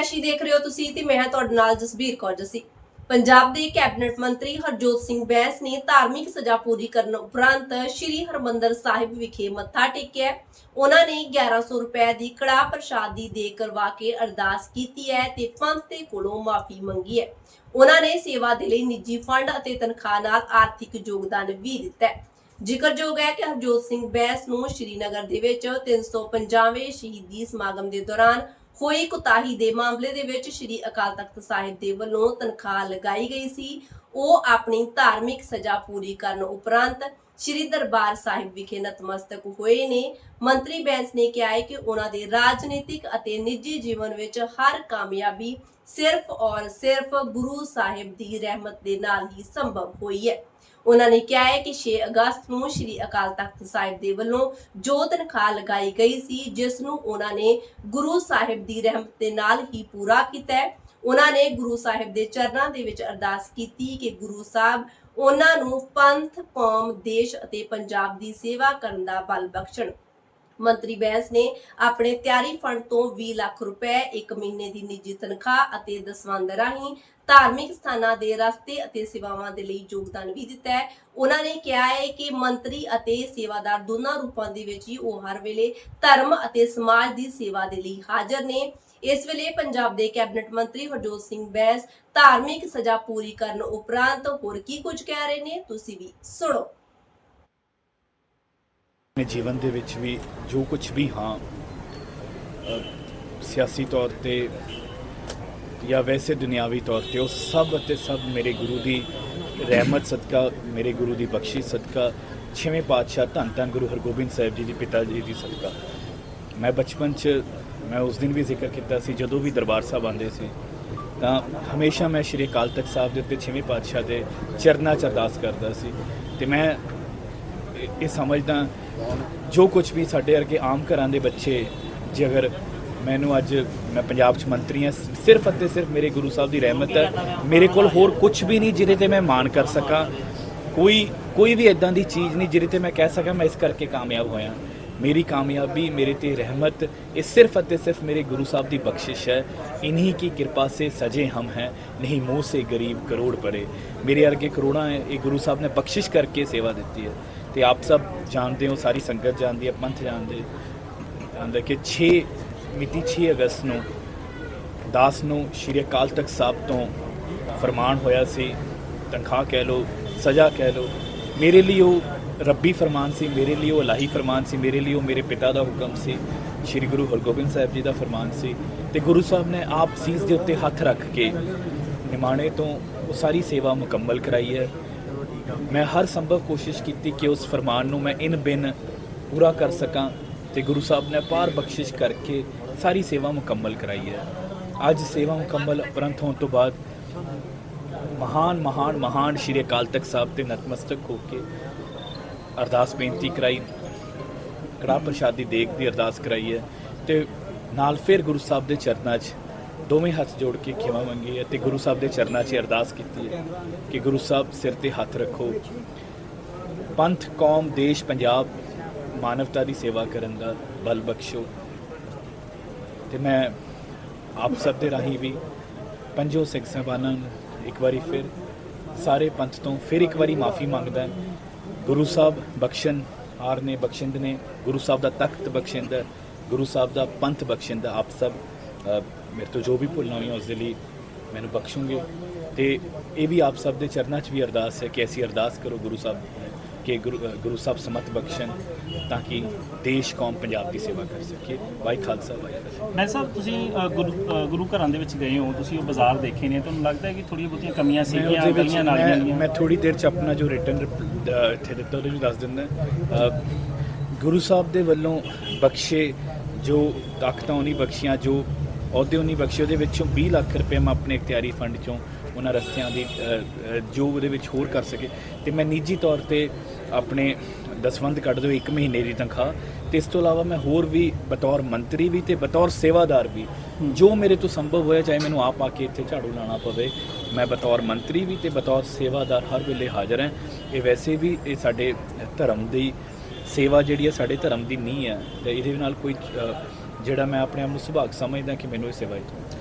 ਅਸ਼ੀ ਦੇਖ ਰਹੇ ਹੋ ਤੁਸੀਂ ਤੇ ਮੈਂ ਤੁਹਾਡੇ ਨਾਲ ਜਸਬੀਰ ਕੌਰ ਜਸੀ। ਪੰਜਾਬ ਦੇ ਕੈਬਨਿਟ ਮੰਤਰੀ ਹਰਜੋਤ ਸਿੰਘ ਬੈਂਸ ਨੇ ਧਾਰਮਿਕ ਸਜ਼ਾ ਪੂਰੀ ਕਰਨ ਉਪਰੰਤ ਸ੍ਰੀ ਹਰਮੰਦਰ ਸਾਹਿਬ ਵਿਖੇ ਮੱਥਾ ਟੇਕਿਆ ਉਹਨਾਂ ਨੇ 1100 ਰੁਪਏ ਦੀ ਕੜਾ ਪ੍ਰਸ਼ਾਦੀ ਦੇ ਕਰਵਾ ਕੇ ਅਰਦਾਸ ਕੀਤੀ ਹੈ ਤੇ ਪੰਥ ਦੇ ਕੋਲੋਂ ਮਾਫੀ ਮੰਗੀ ਹੈ। ਉਹਨਾਂ ਨੇ ਸੇਵਾ ਦੇ ਲਈ ਨਿੱਜੀ ਫੰਡ ਅਤੇ ਤਨਖਾਹ ਨਾਲ ਆਰਥਿਕ ਯੋਗਦਾਨ ਵੀ ਦਿੱਤਾ ਹੈ। ਜ਼ਿਕਰਯੋਗ ਹੈ ਕਿ ਹਰਜੋਤ ਸਿੰਘ ਬੈਸ ਨੂੰ ਸ਼੍ਰੀਨਗਰ ਦੇ ਵਿੱਚ 350ਵੇਂ ਸ਼ਹੀਦੀ ਸਮਾਗਮ ਦੇ ਦੌਰਾਨ ਹੋਈ ਕੁਤਾਹੀ ਦੇ ਮਾਮਲੇ ਦੇ ਵਿੱਚ ਸ਼੍ਰੀ ਅਕਾਲ ਤਖਤ ਸਾਹਿਬ ਦੇ ਵੱਲੋਂ ਤਨਖਾਹ ਲਗਾਈ ਗਈ ਸੀ। ਉਹ ਆਪਣੀ ਧਾਰਮਿਕ ਸਜ਼ਾ ਪੂਰੀ ਕਰਨ ਉਪਰੰਤ ਸ਼੍ਰੀ ਦਰਬਾਰ ਸਾਹਿਬ ਵਿਖੇ ਨਤਮਸਤਕ ਹੋਏ ਨੇ। ਮੰਤਰੀ ਬੈਂਸ ਨੇ ਕਿਹਾ ਹੈ ਕਿ ਉਹਨਾਂ ਦੇ ਰਾਜਨੀਤਿਕ ਅਤੇ ਨਿੱਜੀ ਜੀਵਨ ਵਿੱਚ ਹਰ ਕਾਮਯਾਬੀ ਸਿਰਫ ਔਰ ਸਿਰਫ ਗੁਰੂ ਸਾਹਿਬ ਦੀ ਰਹਿਮਤ ਦੇ ਨਾਲ ਹੀ ਸੰਭਵ ਹੋਈ ਹੈ। ਉਹਨਾਂ ਨੇ ਕਿਹਾ ਹੈ ਕਿ 6 ਅਗਸਤ ਨੂੰ ਸ਼੍ਰੀ ਅਕਾਲ ਤਖਤ ਸਾਹਿਬ ਦੇ ਵੱਲੋਂ ਜੋ ਤਨਖਾਹ ਲਗਾਈ ਗਈ ਸੀ, ਜਿਸ ਨੂੰ ਉਹਨਾਂ ਨੇ ਗੁਰੂ ਸਾਹਿਬ ਦੀ ਰਹਿਮਤ ਦੇ ਨਾਲ ਹੀ ਪੂਰਾ ਕੀਤਾ ਹੈ। ਉਹਨਾਂ ਨੇ ਗੁਰੂ ਸਾਹਿਬ ਦੇ ਚਰਨਾਂ ਦੇ ਵਿੱਚ ਅਰਦਾਸ ਕੀਤੀ ਕਿ ਗੁਰੂ ਸਾਹਿਬ ਉਹਨਾਂ ਨੂੰ ਪੰਥ, ਕੌਮ, ਦੇਸ਼ ਅਤੇ ਪੰਜਾਬ ਦੀ ਸੇਵਾ ਕਰਨ ਦਾ ਬਲ ਬਖਸ਼ਣ। ਮੰਤਰੀ ਬੈਂਸ ਨੇ ਆਪਣੇ ਤਿਆਰੀ ਫੰਡ ਤੋਂ 20 ਲੱਖ ਰੁਪਏ, ਇੱਕ ਮਹੀਨੇ ਦੀ ਨਿੱਜੀ ਤਨਖਾਹ ਅਤੇ ਦਸਵੰਧ ਰਾਹੀਂ ਧਾਰਮਿਕ ਸਥਾਨਾਂ ਦੇ ਰਸਤੇ ਅਤੇ ਸੇਵਾਵਾਂ ਦੇ ਲਈ ਯੋਗਦਾਨ ਵੀ ਦਿੱਤਾ ਹੈ। ਉਹਨਾਂ ਨੇ ਕਿਹਾ ਹੈ ਕਿ ਮੰਤਰੀ ਅਤੇ ਸੇਵਾਦਾਰ ਦੋਨਾਂ ਰੂਪਾਂ ਦੇ ਵਿੱਚ ਹੀ ਉਹ ਹਰ ਵੇਲੇ ਧਰਮ ਅਤੇ ਸਮਾਜ ਦੀ ਸੇਵਾ ਦੇ ਲਈ ਹਾਜ਼ਰ ਨੇ। ਇਸ ਵੇਲੇ ਪੰਜਾਬ ਦੇ ਕੈਬਨਿਟ ਮੰਤਰੀ ਹਰਜੋਤ ਸਿੰਘ ਬੈਂਸ ਧਾਰਮਿਕ ਸਜ਼ਾ ਪੂਰੀ ਕਰਨ ਉਪਰੰਤ ਹੋਰ ਕੀ ਕੁਝ ਕਹਿ ਰਹੇ ਨੇ, ਤੁਸੀਂ ਵੀ ਸੁਣੋ। ਆਪਣੇ ਜੀਵਨ ਦੇ ਵਿੱਚ ਵੀ ਜੋ ਕੁਝ ਵੀ ਹਾਂ ਸਿਆਸੀ ਤੌਰ ਤੇ ਜਾਂ ਵੈਸੇ ਦੁਨਿਆਵੀ ਤੌਰ ਤੇ ਉਹ ਸਭ ਅਤੇ ਸਭ ਮੇਰੇ ਗੁਰੂ ਦੀ ਰਹਿਮਤ ਸਦਕਾ, ਮੇਰੇ ਗੁਰੂ ਦੀ ਬਖਸ਼ਿਸ਼ ਸਦਕਾ, ਛੇਵੇਂ ਪਾਤਸ਼ਾਹ ਧੰਨ ਧੰਨ ਗੁਰੂ ਹਰਗੋਬਿੰਦ ਸਾਹਿਬ ਜੀ ਦੇ, ਪਿਤਾ ਜੀ ਦੀ ਸਦਕਾ। ਮੈਂ ਬਚਪਨ 'ਚ ਮੈਂ ਉਸ ਦਿਨ ਵੀ ਜ਼ਿਕਰ ਕੀਤਾ ਸੀ, ਜਦੋਂ ਵੀ ਦਰਬਾਰ ਸਾਹਿਬ ਆਉਂਦੇ ਸੀ, ਤਾਂ ਹਮੇਸ਼ਾ ਮੈਂ ਸ਼੍ਰੀ ਅਕਾਲ ਤਖਤ ਸਾਹਿਬ ਦੇ ਉੱਤੇ ਛੇਵੇਂ ਪਾਤਸ਼ਾਹ ਦੇ ਚਰਨਾਂ 'ਚ ਅਰਦਾਸ ਕਰਦਾ ਸੀ। ਤੇ ਮੈਂ ਇਹ ਸਮਝਦਾ ਜੋ ਕੁਝ ਵੀ ਸਾਡੇ ਵਰਗੇ ਆਮ ਘਰਾਂ ਦੇ ਬੱਚੇ, ਜੇ ਅਗਰ ਮੈਨੂੰ ਅੱਜ ਮੈਂ ਪੰਜਾਬ 'ਚ ਮੰਤਰੀ ਹਾਂ ਸਿਰਫ ਅਤੇ ਸਿਰਫ ਮੇਰੇ ਗੁਰੂ ਸਾਹਿਬ ਦੀ ਰਹਿਮਤ ਹੈ। ਮੇਰੇ ਕੋਲ ਹੋਰ ਕੁਝ ਵੀ ਨਹੀਂ ਜਿਹਦੇ ਤੇ ਮੈਂ ਮਾਣ ਕਰ ਸਕਾਂ। ਕੋਈ ਕੋਈ ਵੀ ਇਦਾਂ ਦੀ ਚੀਜ਼ ਨਹੀਂ ਜਿਹਦੇ ਤੇ ਮੈਂ ਕਹਿ ਸਕਾਂ ਮੈਂ ਇਸ ਕਰਕੇ ਕਾਮਯਾਬ ਹੋਇਆ। ਮੇਰੀ ਕਾਮਯਾਬੀ, ਮੇਰੇ ਤੇ ਰਹਿਮਤ, ਇਹ ਸਿਰਫ ਅਤੇ ਸਿਰਫ ਮੇਰੇ ਗੁਰੂ ਸਾਹਿਬ ਦੀ ਬਖਸ਼ਿਸ਼ ਹੈ। ਇਨਹੀ ਕੀ ਕਿਰਪਾ ਸੇ ਸਜੇ ਹਮ ਹੈ, ਨਹੀਂ ਮੂੰਹ ਸੇ ਗਰੀਬ ਕਰੋੜ ਪਰੇ ਮੇਰੇ ਅਰਗੇ ਕਰੋੜਾਂ ਇਹ ਗੁਰੂ ਸਾਹਿਬ ਨੇ ਬਖਸ਼ਿਸ਼ ਕਰਕੇ ਸੇਵਾ ਦਿੱਤੀ ਹੈ। ਤੇ ਆਪ ਸਭ ਜਾਣਦੇ ਹੋ ਸਾਰੀ ਸੰਗਤ ਜਾਣਦੀ ਹੈ ਪੰਥ ਜਾਣਦੇ ਜਾਣਦਾ ਕਿ 6 ਮਿਤੀ 6 ਅਗਸਤ ਨੂੰ ਦਾਸ ਨੂੰ ਸ਼੍ਰੀ ਅਕਾਲ ਤਖਤ ਸਾਹਿਬ ਤੋਂ ਫਰਮਾਨ ਹੋਇਆ ਸੀ ਤਨਖਾਹ ਕਹਿ ਲਓ ਸਜ਼ਾ ਕਹਿ ਲਓ ਮੇਰੇ ਲਈ ਉਹ ਰੱਬੀ ਫਰਮਾਨ ਸੀ ਮੇਰੇ ਲਈ ਉਹ ਇਲਾਹੀ ਫਰਮਾਨ ਸੀ ਮੇਰੇ ਲਈ ਉਹ ਮੇਰੇ ਪਿਤਾ ਦਾ ਹੁਕਮ ਸੀ ਸ਼੍ਰੀ ਗੁਰੂ ਹਰਗੋਬਿੰਦ ਸਾਹਿਬ ਜੀ ਦਾ ਫਰਮਾਨ ਸੀ ਤੇ ਗੁਰੂ ਸਾਹਿਬ ਨੇ ਆਪ ਸੀਸ ਦੇ ਉੱਤੇ ਹੱਥ ਰੱਖ ਕੇ ਨਿਮਾਣੇ ਤੋਂ ਉਹ ਸਾਰੀ ਸੇਵਾ ਮੁਕੰਮਲ ਕਰਾਈ ਹੈ ਮੈਂ ਹਰ ਸੰਭਵ ਕੋਸ਼ਿਸ਼ ਕੀਤੀ ਕਿ ਉਸ ਫਰਮਾਨ ਨੂੰ ਮੈਂ ਇਨ ਬਿਨ ਪੂਰਾ ਕਰ ਸਕਾਂ ਤੇ ਗੁਰੂ ਸਾਹਿਬ ਨੇ ਪਾਰ ਬਖਸ਼ਿਸ਼ ਕਰਕੇ ਸਾਰੀ ਸੇਵਾ ਮੁਕੰਮਲ ਕਰਾਈ ਹੈ। ਅੱਜ ਸੇਵਾ ਮੁਕੰਮਲ ਉਪਰੰਤ ਹੋਣ ਤੋਂ ਬਾਅਦ ਮਹਾਨ ਮਹਾਨ ਮਹਾਨ ਸ਼੍ਰੀ ਅਕਾਲ ਤਖਤ ਸਾਹਿਬ ਤੇ ਨਤਮਸਤਕ ਹੋ ਕੇ ਅਰਦਾਸ ਬੇਨਤੀ ਕਰਾਈ। ਕੜਾ ਪ੍ਰਸ਼ਾਦੀ ਦੇਖ ਦੀ ਅਰਦਾਸ ਕਰਾਈ ਹੈ ਤੇ ਨਾਲ ਫਿਰ ਗੁਰੂ ਸਾਹਿਬ ਦੇ ਚਰਨਾਂ 'ਚ ਦੋਵੇਂ ਹੱਥ ਜੋੜ ਕੇ ਖਿਮਾ ਮੰਗੀ ਹੈ ਤੇ ਗੁਰੂ ਸਾਹਿਬ ਦੇ ਚਰਨਾਂ 'ਚ ਅਰਦਾਸ ਕੀਤੀ ਹੈ ਕਿ ਗੁਰੂ ਸਾਹਿਬ ਸਿਰ ਤੇ ਹੱਥ ਰੱਖੋ। ਪੰਥ, ਕੌਮ, ਦੇਸ਼, ਪੰਜਾਬ ਮਾਨਵਤਾ ਦੀ ਸੇਵਾ ਕਰਨ ਦਾ ਬਲ ਬਖਸ਼ੋ। ਤੇ ਮੈਂ ਆਪ ਸਭ ਦੇ ਰਾਹੀਂ ਵੀ ਪੰਜੋ ਸਿੱਖ ਸਾਹਿਬਾਨਾਂ ਨੂੰ ਇੱਕ ਵਾਰੀ ਫਿਰ ਸਾਰੇ ਪੰਥ ਤੋਂ ਫਿਰ ਇੱਕ ਵਾਰੀ ਮਾਫੀ ਮੰਗਦਾ ਗੁਰੂ ਸਾਹਿਬ ਬਖਸ਼ਣ ਆਰ ਨੇ ਬਖਸ਼ਿੰਦ ਨੇ, ਗੁਰੂ ਸਾਹਿਬ ਦਾ ਤਖਤ ਬਖਸ਼ਿੰਦ ਗੁਰੂ ਸਾਹਿਬ ਦਾ ਪੰਥ ਬਖਸ਼ਿੰਦ ਆਪ ਸਭ ਮੇਰੇ ਤੋਂ ਜੋ ਵੀ ਭੁੱਲਾਂ ਹੋਈਆਂ ਉਸ ਦੇ ਲਈ ਮੈਨੂੰ ਬਖਸ਼ੋਗੇ। ਤੇ ਇਹ ਵੀ ਆਪ ਸਭ ਦੇ ਚਰਨਾਂ 'ਚ ਵੀ ਅਰਦਾਸ ਹੈ ਕਿ ਐਸੀ ਅਰਦਾਸ ਕਰੋ ਗੁਰੂ ਸਾਹਿਬ ਕਿ ਗੁਰੂ ਸਾਹਿਬ ਸਮਤ ਬਖਸ਼ਣ ਤਾਂ ਕਿ ਦੇਸ਼ ਕੌਮ ਪੰਜਾਬ ਦੀ ਸੇਵਾ ਕਰ ਸਕੇ। ਵਾਹਿ ਖਾਲਸਾ ਵਾਹਿ ਮੈਂ ਸਾਹਿਬ ਤੁਸੀਂ ਗੁਰੂ ਘਰਾਂ ਦੇ ਵਿੱਚ ਗਏ ਹੋ ਤੁਸੀਂ ਉਹ ਬਾਜ਼ਾਰ ਦੇਖੇ ਨੇ ਤੁਹਾਨੂੰ ਲੱਗਦਾ ਹੈ ਕਿ ਥੋੜ੍ਹੀਆਂ ਬਹੁਤੀਆਂ ਕਮੀਆਂ ਸੀਗੀਆਂ ਗਲੀਆਂ ਨਾਲੀਆਂ ਮੈਂ ਦੀਆਂ ਮੈਂ ਥੋੜੀ ਦੇਰ ਚ ਆਪਣਾ ਜੋ ਰਿਟਰਨ ਇੱਥੇ ਦਿੱਤਾ ਉਹਦੇ ਵਿੱਚ ਦੱਸ ਦਿੰਦਾ ਗੁਰੂ ਸਾਹਿਬ ਦੇ ਵੱਲੋਂ ਬਖਸ਼ੇ ਜੋ ਤਾਕਤਾਂ ਉਹਨੀ ਬਖਸ਼ੀਆਂ ਜੋ ਅਹੁਦੇ ਉਹਨੀ ਬਖਸ਼ੇ ਉਹਦੇ ਵਿੱਚੋਂ 20 ਲੱਖ ਰੁਪਏ ਮੈਂ ਆਪਣੇ ਇਖਤਿਆਰੀ ਫੰਡ ਚੋਂ ਉਹਨਾਂ ਰਸਤਿਆਂ ਦੀ ਜੋ ਉਹਦੇ ਵਿੱਚ ਹੋਰ ਕਰ ਸਕੇ। ਤੇ ਮੈਂ ਨਿੱਜੀ ਤੌਰ ਤੇ ਆਪਣੇ ਦਸਵੰਧ ਕੱਢ ਦਿਓ ਇੱਕ ਮਹੀਨੇ ਦੀ ਤਨਖਾਹ। ਤੇ ਇਸ ਤੋਂ ਇਲਾਵਾ ਮੈਂ ਹੋਰ ਵੀ ਬਤੌਰ ਮੰਤਰੀ ਵੀ ਤੇ ਬਤੌਰ ਸੇਵਾਦਾਰ ਵੀ ਜੋ ਮੇਰੇ ਤੋਂ ਸੰਭਵ ਹੋਇਆ ਚਾਹੇ ਮੈਨੂੰ ਆਪ ਆ ਕੇ ਇੱਥੇ ਝਾੜੂ ਲਾਣਾ ਪਵੇ ਮੈਂ ਬਤੌਰ ਮੰਤਰੀ ਵੀ ਤੇ ਬਤੌਰ ਸੇਵਾਦਾਰ ਹਰ ਵੇਲੇ ਹਾਜ਼ਰ ਹਾਂ। ਇਹ ਵੈਸੇ ਵੀ ਇਹ ਸਾਡੇ ਧਰਮ ਦੀ ਸੇਵਾ ਜਿਹੜੀ ਹੈ ਸਾਡੇ ਧਰਮ ਦੀ ਨੀਂਹ ਹੈ। ਤੇ ਇਹਦੇ ਨਾਲ ਕੋਈ ਜਿਹੜਾ ਮੈਂ ਆਪਣੇ ਆਪ ਨੂੰ ਸੁਭਾਗ ਸਮਝਦਾ ਕਿ ਮੈਨੂੰ ਇਹ ਸੇਵਾ ਇੱਥੋਂ